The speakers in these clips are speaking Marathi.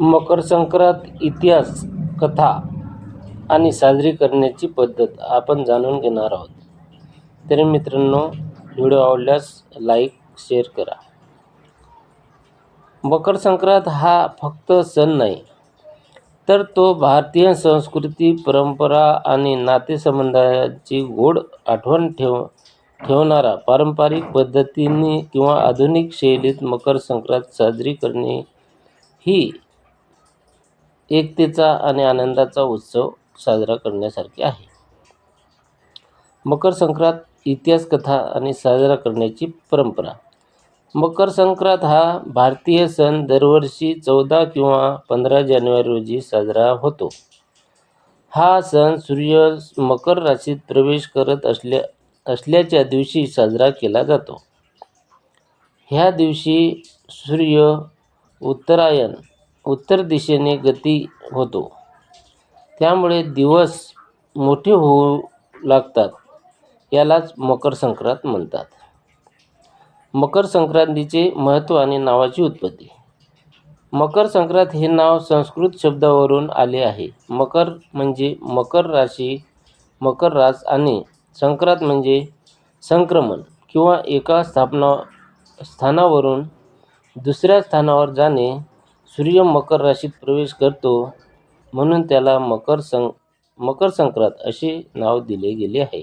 मकर संक्रांत इतिहास कथा आणि साजरी करण्याची पद्धत आपण जाणून घेणार आहोत. तरी मित्रांनो व्हिडिओ आवडल्यास लाईक शेअर करा. मकर संक्रांत हा फक्त सण नाही तर तो भारतीय संस्कृती परंपरा आणि नातेसंबंधाची गोड आठवण ठेव ठेवणारा पारंपरिक पद्धतीने किंवा आधुनिक शैलीत मकर संक्रांत साजरी करणे ही एकतेचा आणि आनंदाचा उत्सव साजरा करण्यासारखे आहे. मकर संक्रांत इतिहास कथा आणि साजरा करण्याची परंपरा. मकर संक्रांत हा भारतीय सण दरवर्षी चौदा किंवा पंधरा जानेवारी रोजी साजरा होतो. हा सण सूर्य मकर राशीत प्रवेश करत असल्या असल्याच्या दिवशी साजरा केला जातो. ह्या दिवशी सूर्य उत्तरायण उत्तर दिशेने गती होतो. त्यामुळे दिवस मोठे होऊ लागतात यालाच मकर संक्रांत म्हणतात. मकर संक्रांतीचे महत्त्व आणि नावाची उत्पत्ती. मकर संक्रांत हे नाव संस्कृत शब्दावरून आले आहे. मकर म्हणजे मकर राशी मकर रास आणि संक्रांत म्हणजे संक्रमण किंवा एका स्थापना स्थानावरून दुसऱ्या स्थानावर जाणे सूर्य मकर राशीत प्रवेश करतो म्हणून त्याला मकर सं मकर संक्रांत असे नाव दिले गेले आहे.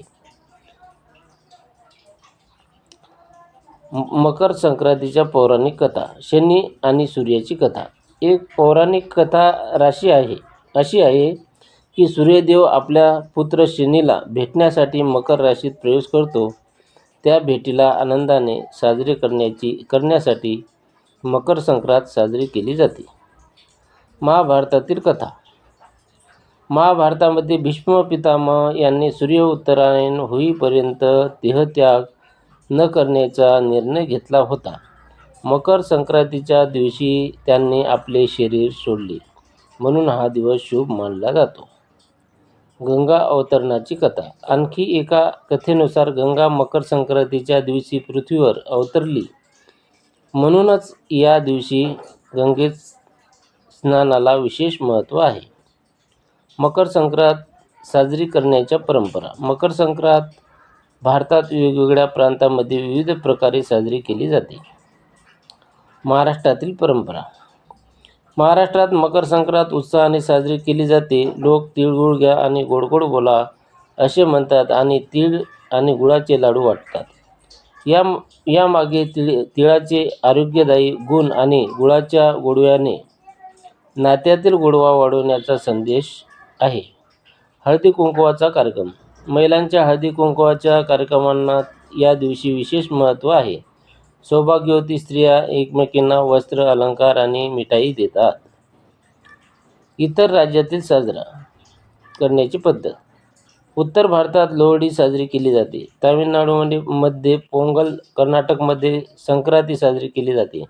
मकर संक्रांतीच्या पौराणिक कथा शनी आणि सूर्याची कथा. एक पौराणिक कथा राशी आहे अशी आहे की सूर्यदेव आपल्या पुत्र शनीला भेटण्यासाठी मकर राशीत प्रवेश करतो. त्या भेटीला आनंदाने साजरे करण्याची करण्यासाठी मकर संक्रांत साजरी केली जाते. महाभारतातील कथा. महाभारतामध्ये भीष्म पितामह यांनी सूर्य उत्तरायण होईपर्यंत देहत्याग न करण्याचा निर्णय घेतला होता. मकर संक्रांतीच्या दिवशी त्यांनी आपले शरीर सोडले. म्हणून हा दिवस शुभ मानला जातो. गंगा अवतरणाची कथा. आणखी एका कथेनुसार गंगा मकर संक्रांतीच्या दिवशी पृथ्वीवर अवतरली. म्हणूनच या दिवशी गंगेत स्नानाला विशेष महत्त्व आहे. मकर संक्रांत साजरी करण्याच्या परंपरा. मकर संक्रांत भारतात वेगवेगळ्या प्रांतामध्ये विविध प्रकारे साजरी केली जाते. महाराष्ट्रातील परंपरा. महाराष्ट्रात मकर संक्रांत उत्साहाने साजरी केली जाते. लोक तिळगुळ घ्या आणि गोडगोड बोला असे म्हणतात आणि तीळ आणि गुळाचे लाडू वाटतात. या यामागे तिळ तिळाचे आरोग्यदायी गुण आणि गुळाच्या गोडव्याने नात्यातील गोडवा वाढवण्याचा संदेश आहे. हळदी कुंकवाचा कार्यक्रम. महिलांच्या हळदी कुंकवाच्या कार्यक्रमांना या दिवशी विशेष महत्त्व आहे. सौभाग्यवती स्त्रिया एकमेकींना वस्त्र अलंकार आणि मिठाई देतात. इतर राज्यातील साजरा करण्याची पद्धत. उत्तर भारतात लोहडी साजरी केली जाते. तामिळनाडूमध्ये मध्ये पोंगल कर्नाटकमध्ये संक्रांती साजरी केली जाते.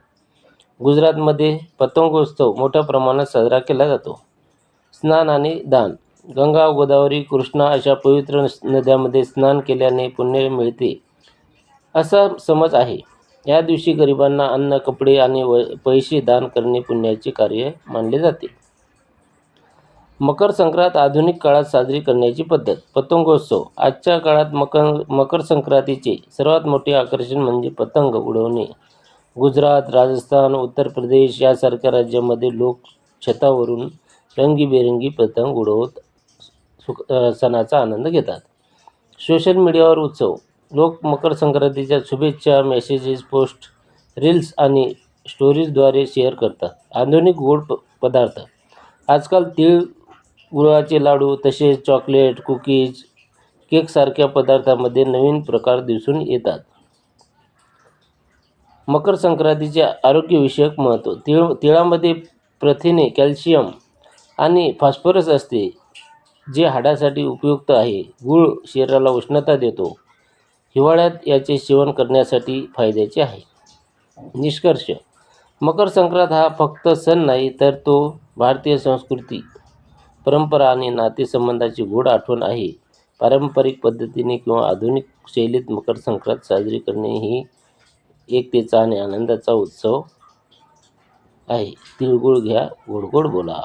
गुजरातमध्ये पतंगोत्सव मोठ्या प्रमाणात साजरा केला जातो. स्नान आणि दान. गंगा गोदावरी कृष्णा अशा पवित्र नद्यामध्ये स्नान केल्याने पुण्य मिळते. असा समज आहे. या दिवशी गरिबांना अन्न कपडे आणि व पैसे दान करणे पुण्याचे कार्य मानले जाते. मकर संक्रांत आधुनिक काळात साजरी करण्याची पद्धत. पतंगोत्सव. आजच्या काळात मकर मकर संक्रांतीचे सर्वात मोठे आकर्षण म्हणजे पतंग उडवणे. गुजरात राजस्थान उत्तर प्रदेश यासारख्या राज्यामध्ये लोक छतावरून रंगीबेरंगी पतंग उडवत सुख सणाचा आनंद घेतात. सोशल मीडियावर उत्सव. लोक मकर संक्रांतीच्या शुभेच्छा मेसेजेस पोस्ट रील्स आणि स्टोरीजद्वारे शेअर करतात. आधुनिक गोड प पदार्थ. आजकाल तीळ गुळाचे लाडू तसेच चॉकलेट कुकीज केकसारख्या पदार्थामध्ये नवीन प्रकार दिसून येतात. मकर संक्रांतीचे आरोग्यविषयक महत्त्व. तिळ तिळामध्ये प्रथिने कॅल्शियम आणि फॉस्फरस असते जे हाडासाठी उपयुक्त आहे. गूळ शरीराला उष्णता देतो. हिवाळ्यात याचे सेवन करण्यासाठी फायद्याचे आहे. निष्कर्ष. मकर संक्रांत हा फक्त सण नाही तर तो भारतीय संस्कृती परंपरा आणि नातेसंबंधाची गोड आठवण आहे. पारंपरिक पद्धतीने किंवा आधुनिक शैलीत मकर संक्रांत साजरी करणे ही एकतेचा आणि आनंदाचा उत्सव आहे. तिळगुळ घ्या गोड गोड बोला.